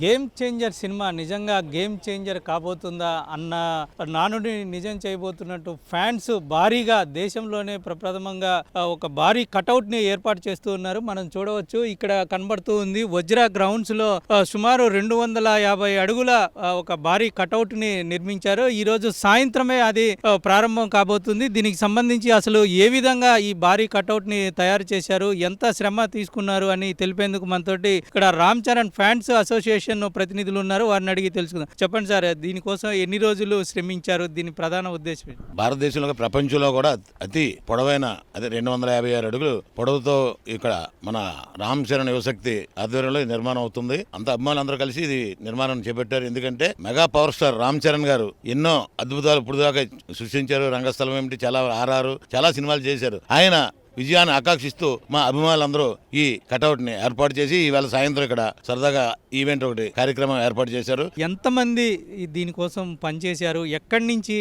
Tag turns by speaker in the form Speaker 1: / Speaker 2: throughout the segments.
Speaker 1: Game changer cinema నిజంగా game changer కాబోతుందా అన్న నానుడి నిజం చేయబోతున్నట్టు ఫ్యాన్స్ భారీగా దేశంలోనే ప్రప్రథమంగా ఒక భారీ కటౌట్ని ఏర్పాటు చేస్తూ ఉన్నారు. మనం చూడవచ్చు ఇక్కడ కనబడుతూ ఉంది వజ్ర గ్రౌండ్స్లో సుమారు రెండు వందల యాభై అడుగుల ఒక భారీ కటౌట్ని నిర్మించారు. ఈ రోజు సాయంత్రమే అది ప్రారంభం కాబోతుంది. దీనికి సంబంధించి అసలు ఏ విధంగా ఈ భారీ కటౌట్ని తయారు చేశారు ఎంత శ్రమ తీసుకున్నారు అని తెలిపేందుకు మనతోటి ఇక్కడ రామ్ చరణ్ ఫ్యాన్స్ అసోసియేషన్ ప్రతినిధులు ఉన్నారు వారిని అడిగి తెలుసుకుందాం. చెప్పండి సార్ దీనికోసం ఎన్ని రోజులు శ్రమించారు? దీని ప్రధాన ఉద్దేశం
Speaker 2: భారతదేశంలో ప్రపంచంలో కూడా అతి పొడవైన అదే రెండు వందల యాభై ఆరు అడుగులు పొడవుతో ఇక్కడ మన రామ్ చరణ్ యువశక్తి ఆధ్వర్యంలో నిర్మాణం అవుతుంది. అంత అభిమానులు అందరూ కలిసి ఇది నిర్మాణం చేపట్టారు. ఎందుకంటే mega power star Ram Charan garu ఎన్నో అద్భుతాలు ఇప్పుడు దాకా సృష్టించారు. రంగస్థలం ఏమిటి? చాలా ఆర్ఆర్ చాలా సినిమాలు చేశారు. ఆయన విజయాన్ని ఆకాంక్షిస్తూ మా అభిమానులందరూ ఈ కటౌట్ని ఏర్పాటు చేసి ఈవేళ సాయంత్రం ఇక్కడ సరదాగా ఈవెంట్ ఒకటి కార్యక్రమం ఏర్పాటు చేశారు.
Speaker 1: ఎంతమంది దీనికోసం పనిచేశారు? ఎక్కడి నుంచి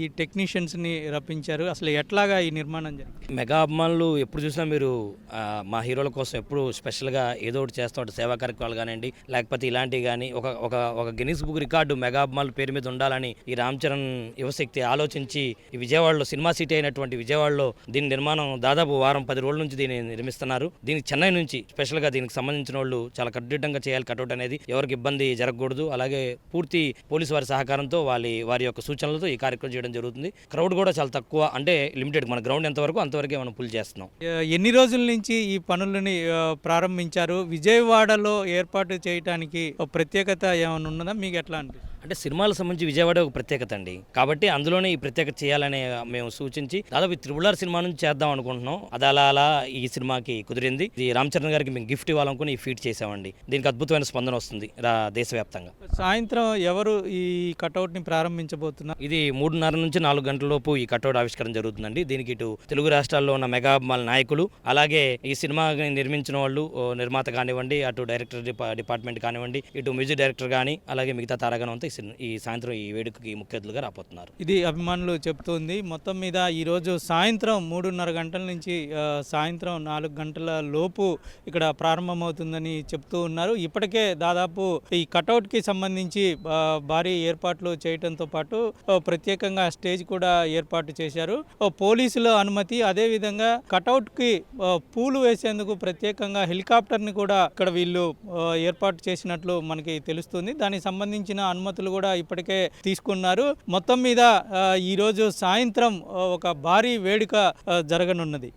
Speaker 1: ఈ టెక్నీషియన్స్ని రప్పించారు? అసలు ఎట్లాగా ఈ నిర్మాణం జరిగింది?
Speaker 3: మెగా అభిమానులు ఎప్పుడు చూసినా మీరు మా హీరోల కోసం ఎప్పుడు స్పెషల్గా ఏదో ఒకటి చేస్తూ ఉంటారు. సేవా కార్యక్రమాలు కానివ్వండి లేకపోతే ఇలాంటివి కానీ ఒక ఒక ఒక గిన్నిస్ బుక్ రికార్డు మెగా అభిమానుల పేరు మీద ఉండాలని ఈ రామ్ చరణ్ యువశక్తి ఆలోచించి ఈ విజయవాడలో సినిమా సిటీ అయినటువంటి విజయవాడలో దీని నిర్మాణం దాదాపు వారం పది రోజుల నుంచి దీన్ని నిర్మిస్తున్నారు. దీనికి చెన్నై నుంచి స్పెషల్గా దీనికి సంబంధించిన వాళ్ళు చాలా కట్టుదిట్టంగా చేయాలి. కట్అవుట్ అనేది ఎవరికి ఇబ్బంది జరగకూడదు. అలాగే పూర్తి పోలీసు వారి సహకారంతో వాళ్ళ వారి యొక్క సూచనలతో ఈ కార్యక్రమం చేయడం జరుగుతుంది. క్రౌడ్ కూడా చాలా తక్కువ. అంటే లిమిటెడ్ మన గ్రౌండ్ ఎంతవరకు అంతవరకే మనం పుల్ చేస్తున్నాం.
Speaker 1: ఎన్ని రోజుల నుంచి ఈ పనులని ప్రారంభించారు? విజయవాడలో ఏర్పాటు చేయడానికి ఒక ప్రత్యేకత ఏమైనా ఉన్నదా? మీకు ఎట్లా అనిపిస్తుంది?
Speaker 3: అంటే సినిమాలకు సంబంధించి విజయవాడ ఒక ప్రత్యేకత అండి. కాబట్టి అందులోనే ఈ ప్రత్యేకత చేయాలని మేము సూచించి దాదాపు త్రిబులార్ సినిమా నుంచి చేద్దాం అనుకుంటున్నాం. అది అలా అలా ఈ సినిమాకి కుదిరింది. ఇది రామ్ చరణ్ గారికి మేము గిఫ్ట్ ఇవ్వాలనుకుని ఈ ఫీట్ చేసామండి దీనికి అద్భుతమైన స్పందన వస్తుంది దేశవ్యాప్తంగా.
Speaker 1: సాయంత్రం ఎవరు ఈ కటౌట్ని ప్రారంభించబోతున్నారు?
Speaker 3: ఇది మూడున్నర నుంచి నాలుగు గంటల లోపు ఈ కట్అవుట్ ఆవిష్కరణ జరుగుతుందండి. దీనికి ఇటు తెలుగు రాష్ట్రాల్లో ఉన్న మెగా అభిమానుల నాయకులు అలాగే ఈ సినిమా నిర్మించిన వాళ్ళు నిర్మాత కానివ్వండి అటు డైరెక్టర్ డిపా- డిపార్ట్మెంట్ కానివ్వండి ఇటు మ్యూజిక్ డైరెక్టర్ కానీ అలాగే మిగతా తారాగణం అంతా ఈ ఈ సాయంత్రం ఈ వేడుకకి ముఖ్య అతిథులుగా రాబోతున్నారు.
Speaker 1: ఇది అభిమానులు చెప్తుంది. మొత్తం మీద ఈరోజు సాయంత్రం మూడున్నర గంటల నుంచి సాయంత్రం నాలుగు గంటల లోపు ఇక్కడ ప్రారంభమవుతుందని చెప్తూ ఉన్నారు. ఇప్పటికే దాదాపు ఈ కటౌట్కి సంబంధించి భారీ ఏర్పాట్లు చేయడంతో పాటు ప్రత్యేకంగా స్టేజ్ కూడా ఏర్పాటు చేశారు. పోలీసుల అనుమతి అదేవిధంగా కటౌట్కి పూలు వేసేందుకు ప్రత్యేకంగా హెలికాప్టర్ని కూడా ఇక్కడ వీళ్ళు ఏర్పాటు చేసినట్లు మనకి తెలుస్తుంది. దానికి సంబంధించిన అనుమతులు కూడా ఇప్పటికే తీసుకున్నారు. మొత్తం మీద ఈరోజు సాయంత్రం ఒక భారీ వేడుక జరగనున్నది.